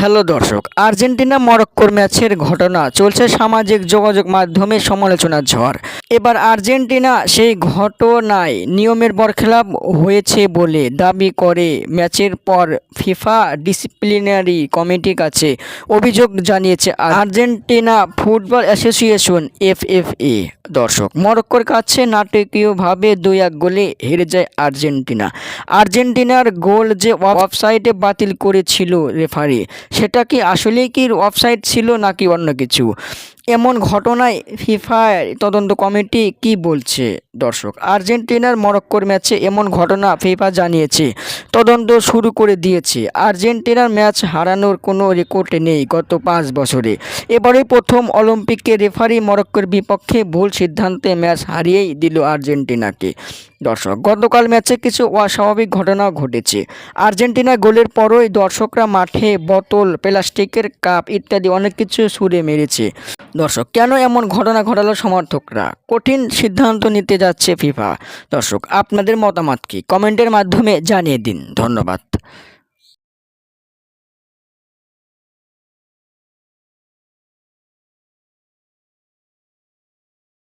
Hello দর্শক, Argentina মরক্কোর ম্যাচের ঘটনা চলছে সামাজিক যোগাযোগ মাধ্যমে সমালোচনার ঝড়। এবার আর্জেন্টিনা সেই ঘটনায় নিয়মের বরখেলাপ হয়েছে বলে দাবি করে ম্যাচের পর ফিফা ডিসিপ্লিনারি কমিটির কাছে অভিযোগ জানিয়েছে আর্জেন্টিনা ফুটবল অ্যাসোসিয়েশন এফএফএ। দর্শক, মরক্কোর কাছে নাটকীয়ভাবে দুই এক গোলে হেরে যায় আর্জেন্টিনা। আর্জেন্টিনার গোল যে অফসাইডে বাতিল করেছিল রেফারি, সেটা কি আসলেই কি অফসাইড ছিল নাকি অন্য কিছু? এমন ঘটনায় ফিফা তদন্ত কমিটি কি বলছে দর্শক, আর্জেন্টিনার মরক্কোর ম্যাচে এমন ঘটনা ফিফা জানিয়েছে। তদন্ত শুরু করে দিয়েছে। আর্জেন্টিনার ম্যাচ হারানোর কোনো রেকর্ড নেই গত পাঁচ বছরে। এবারে প্রথম অলিম্পিকে রেফারি মরক্কোর বিপক্ষে ভুল সিদ্ধান্তে ম্যাচ হারিয়েই দিল আর্জেন্টিনাকে। দর্শক, গতকাল ম্যাচে কিছু অস্বাভাবিক ঘটনা ঘটেছে। আর্জেন্টিনা গোলের পরই দর্শকরা মাঠে বোতল, প্লাস্টিকের কাপ ইত্যাদি অনেক কিছু ছুঁড়ে মেরেছে। দর্শক, কেন এমন ঘটনা ঘটালো সমর্থকরা? কঠিন সিদ্ধান্ত নিতে যাচ্ছে ফিফা। দর্শক, আপনাদের মতামত কি? কমেন্টের মাধ্যমে জানিয়ে দিন। ধন্যবাদ।